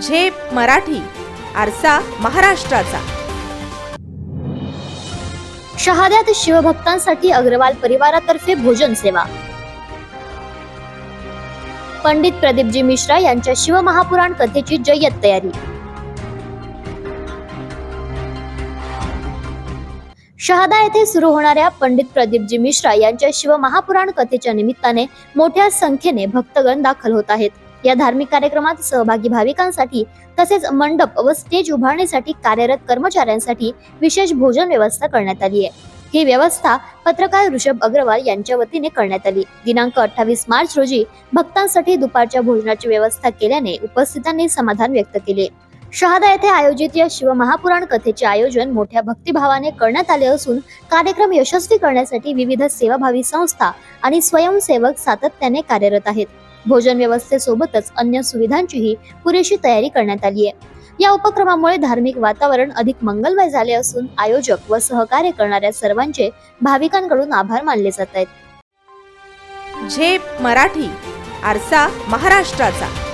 झेप मराठी आरसा महाराष्ट्राचा. शहाद्यात शिवभक्तांसाठी अग्रवाल परिवारातर्फे भोजन सेवा. पंडित प्रदीपजी मिश्रा यांच्या शिवमहापुराण कथेची जय्यत तयारी. शहादा येथे सुरू होणाऱ्या पंडित प्रदीपजी मिश्रा यांच्या शिवमहापुराण कथेच्या निमित्ताने मोठ्या संख्येने भक्तगण दाखल होत आहेत. या धार्मिक कार्यक्रमात सहभागी भाविकांसाठी तसेच मंडप व स्टेज उभारण्यासाठी कार्यरत कर्मचाऱ्यांसाठी विशेष भोजन व्यवस्था करण्यात आली आहे. ही व्यवस्था पत्रकार ऋषभ अग्रवाल यांच्या वतीने करण्यात आली. दिनांक अठ्ठावीस मार्च रोजी भक्तांसाठी दुपारच्या भोजनाची व्यवस्था केल्याने उपस्थितांनी समाधान व्यक्त केले. शहादा येथे आयोजित या शिवमहापुराण कथेचे आयोजन मोठ्या भक्तिभावाने करण्यात आले असून कार्यक्रम यशस्वी करण्यासाठी विविध सेवाभावी संस्था आणि स्वयंसेवक सातत्याने कार्यरत आहेत. भोजन व्यवस्थेसोबतच अन्य सुविधांचीही पुरेशी तयारी करण्यात आली आहे. या उपक्रमामुळे धार्मिक वातावरण अधिक मंगलमय झाले असून आयोजक व सहकार्य करणाऱ्या सर्वांचे भाविकांकडून आभार मानले जात आहेत. झेप मराठी आरसा महाराष्ट्राचा.